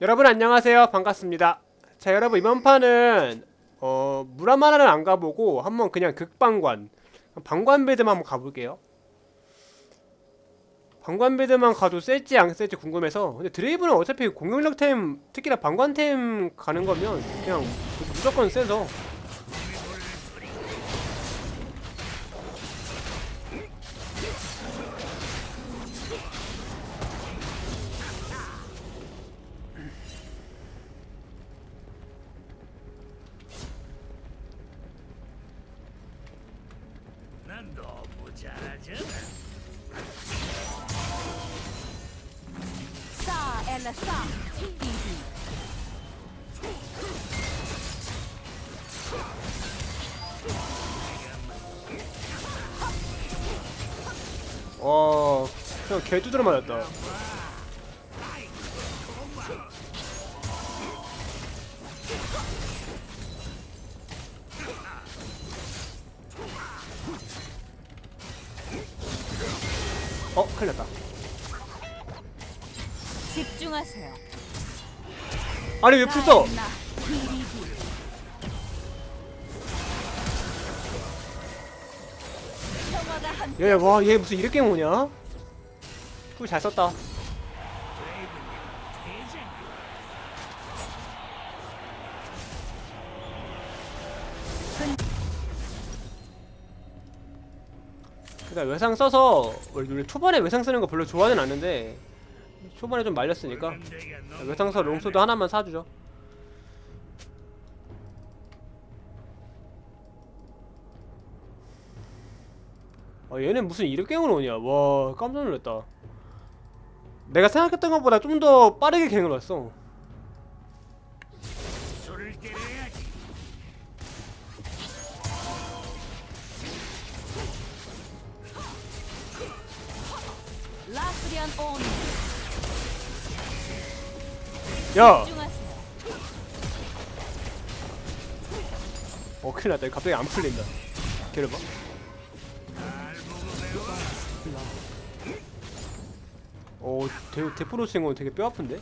여러분 안녕하세요. 반갑습니다. 자 여러분 이번 판은 어 무라마라는 안 가보고 한번 그냥 극방관 방관 빌드만 한번 가볼게요. 방관 빌드만 가도 셀지 안 셀지 궁금해서 근데 드레이브는 어차피 공격력 템 특히나 방관 템 가는 거면 그냥 무조건 세서 와 그냥 개두드러 맞았다. 어 큰일 났다. 집중하세요. 아니 왜 풀써? 나 얘 와 얘 무슨 이렇게 오냐? 풀잘 썼다. 그러니까 외상 써서 원래 초반에 외상 쓰는 거 별로 좋아하진 않는데 초반에 좀 말렸으니까. 너무 외상서 롱소드 하나만 사주죠 아 얘는 무슨 이렇게으로 오냐? 와 깜짝 놀랐다. 내가 생각했던 것보다 좀 더 빠르게 갱을 왔어. 야! 어 큰일 났다. 이거 갑자기 안 풀린다. 기다려봐 어 대, 대프로 치는 건 되게 뼈 아픈데?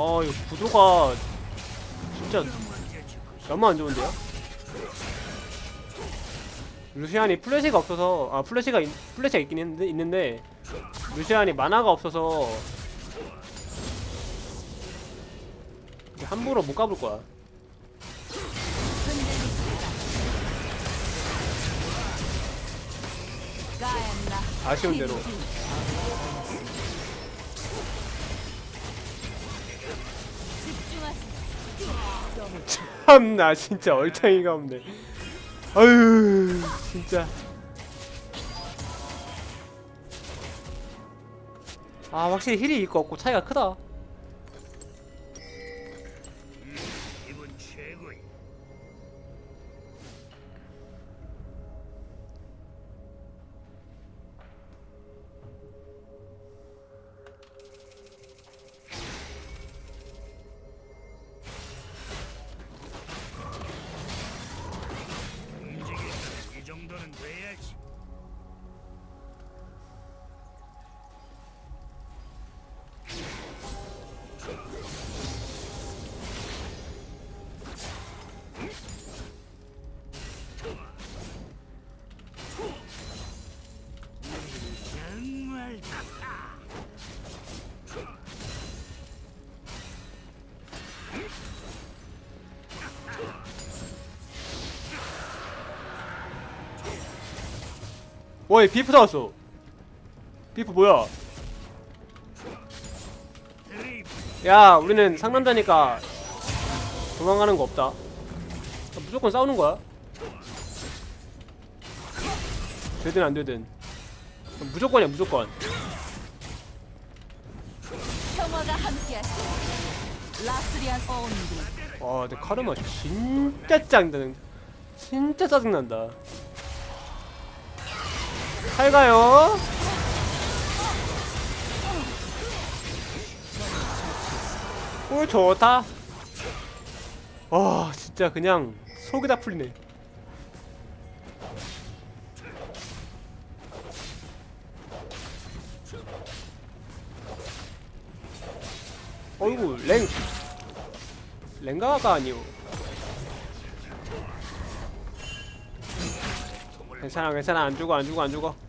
아 이거 구도가 진짜 너무 안 좋은데요? 루시안이 플래시가 없어서 아 플래시가 있- 플래시가 있긴 있는데, 있는데 루시안이 만화가 없어서 함부로 못 가볼 거야. 아쉬운 대로. 참나 진짜 얼탱이가 없네. 아유 진짜. 아 확실히 힐이 있고 없고 차이가 크다. 와얘 비프 나왔어. 비프 뭐야? 야 우리는 상남자니까 도망가는 거 없다 무조건 싸우는 거야 되든 안 되든 무조건이야 무조건. 와 근데 카르마 진짜 짱다 진짜 짜증난다 잘 가요? 오 좋다. 와 진짜 그냥 속이 다 풀리네. 어이구 랭. 랭가가 아니오. 괜찮아 괜찮아. 안 죽어 안 죽어 안 죽어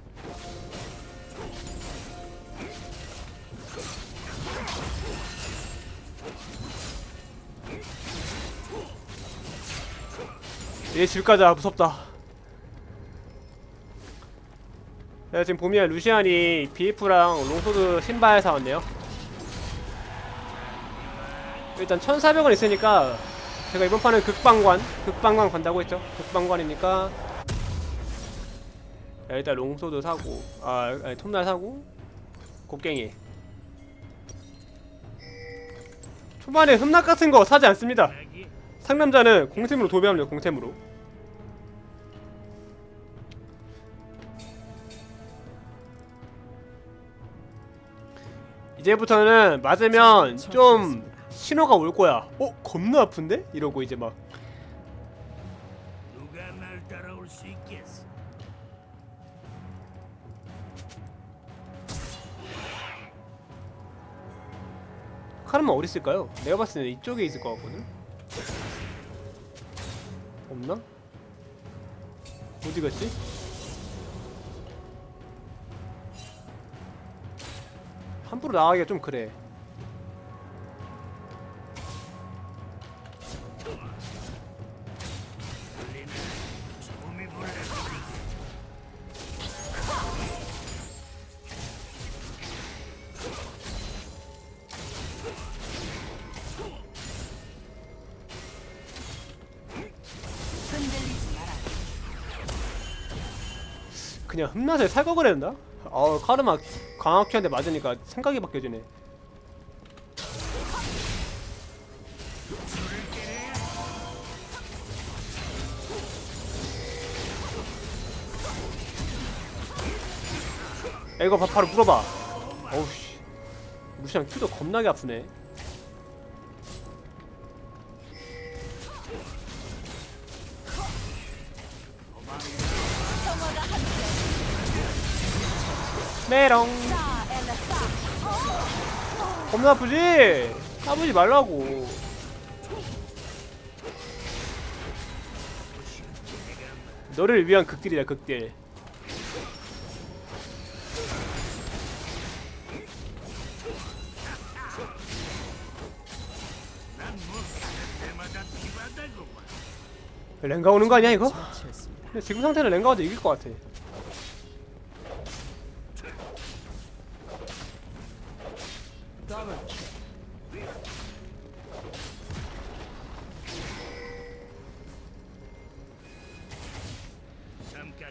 얘 질까자. 무섭다. 내가 지금 보면 루시안이 BF랑 롱소드 신발 사왔네요. 일단 1400원 있으니까 제가 이번 판은 극방관 극방관 간다고 했죠. 극방관이니까. 야, 일단 롱소드 사고 아 아니, 톱날 사고 곡괭이. 초반에 흠락 같은 거 사지 않습니다. 상남자는 공템으로 도배합니다 공템으로 이제부터는 맞으면 좀 신호가 올 거야 어? 겁나 아픈데? 이러고 이제 막 누가 날 따라올 수 있겠어? 카르마 어디 있을까요? 내가 봤을 때는 이쪽에 있을 것 같거든? 없나? 어디 갔지? 함부로 나가기가 좀 그래. 그냥 흠나서 살걸 그랬나? 아우 카르마 강학회한테 맞으니까 생각이 바뀌어지네. 야 이거 바, 바로 물어봐. 어우씨. 루시안 큐도 겁나게 아프네. 메롱 겁나 아프지? 까부지 말라고 너를 위한 극딜이다 극딜 랭가 오는 거 아니야 이거? 근데 지금 상태는 랭가가 더 이길 것 같아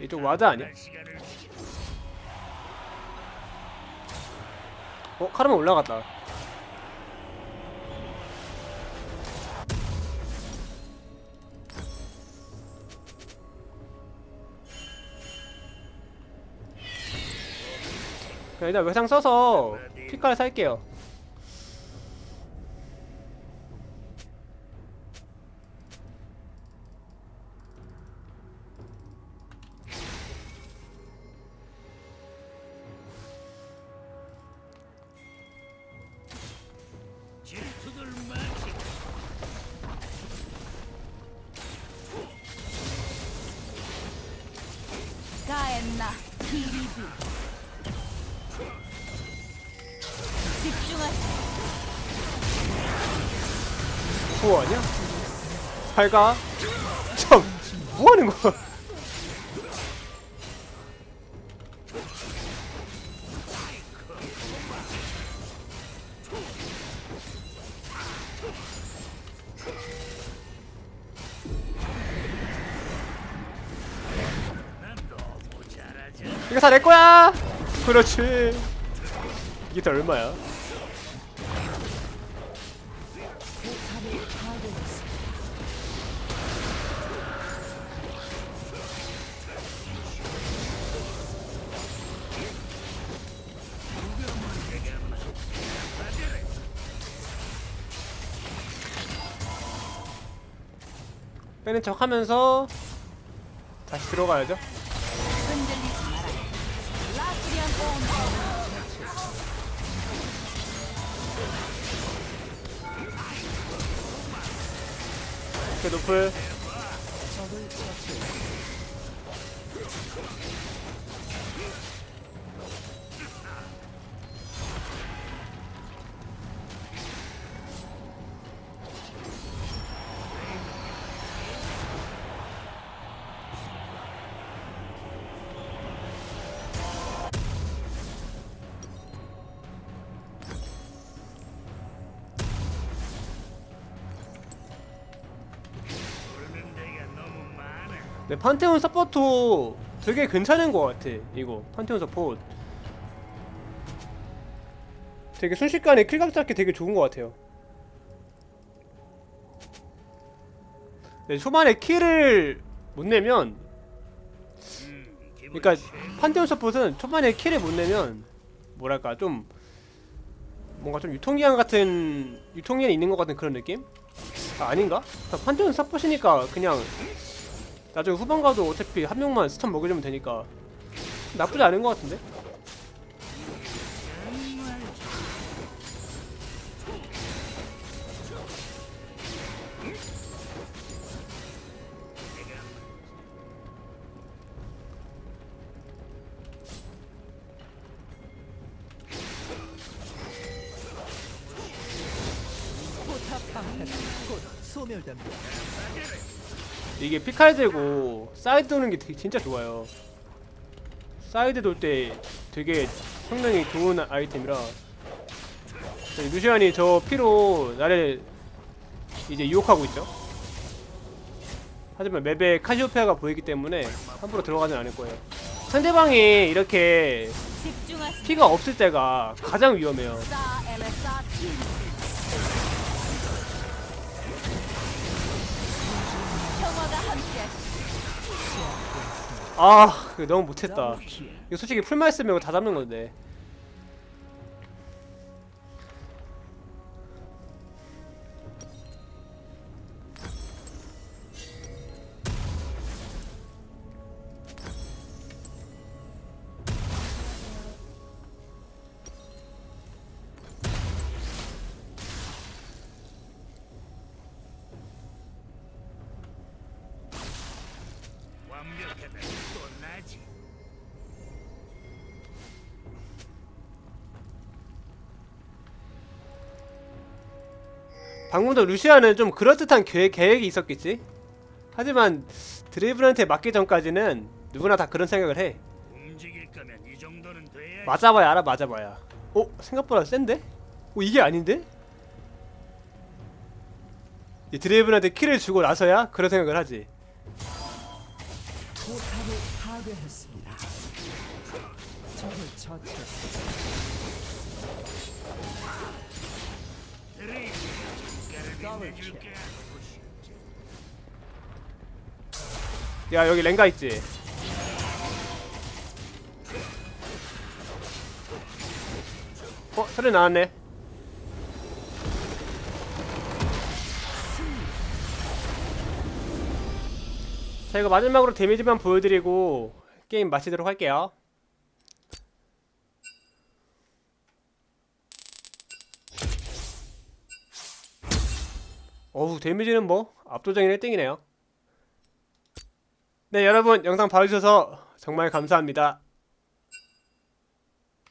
이쪽 와드 아니야? 어? 카르마 올라갔다 일단 외상 써서 피카를 살게요 가엔나 비리비. 집중하세요. 그거 아니야? 잘가 참 뭐하는 거야 이거 다 내 거야. 그렇지. 이게 다 얼마야? 빼는 척 하면서 다시 들어가야죠. 그 노플. 네, 판테온 서포트 되게 괜찮은 것 같아. 이거 판테온 서포트 되게 순식간에 킬각 잡기 되게 좋은 것 같아요. 네, 초반에 킬을 못 내면 그러니까 판테온 서폿은 초반에 킬을 못 내면 뭐랄까 좀 뭔가 좀 유통기한 같은 유통기한이 있는 것 같은 그런 느낌? 아? 그러니까 판테온 서폿이니까 그냥 나중에 후반 가도 어차피 한 명만 스턴 먹여주면 되니까 나쁘지 않은 것 같은데? 이게 피칼들고 사이드 도는 게 되게 진짜 좋아요. 사이드 돌 때 되게 성능이 좋은 아이템이라 네, 루시안이 저 피로 나를 이제 유혹하고 있죠. 하지만 맵에 카시오페아가 보이기 때문에 함부로 들어가진 않을 거예요. 상대방이 이렇게. 피가 없을 때가 가장 위험해요. 아, 그거 너무 못했다. 이거 솔직히 풀만 했으면 이거 다 잡는 건데. 완벽하다. 또 나지. 방금도 루시아는 좀 그럴듯한 계획, 계획이 있었겠지? 하지만 드리블한테 맞기 전까지는 누구나 다 그런 생각을 해. 움직일 거면 이 정도는 돼야. 맞아봐야 알아, 맞아봐야. 어? 생각보다 센데? 어, 이게 아닌데? 이 드레이븐한테 키를 주고 나서야 그런 생각을 하지. 파괴했습니다. 적을 빛내줄게. 야 여기 랭가 있지? 어? 소리 나왔네 자 이거 마지막으로 데미지만 보여드리고 게임 마치도록 할게요. 어우 데미지는 뭐 압도적인 1등이네요. 네 여러분 영상 봐주셔서 정말 감사합니다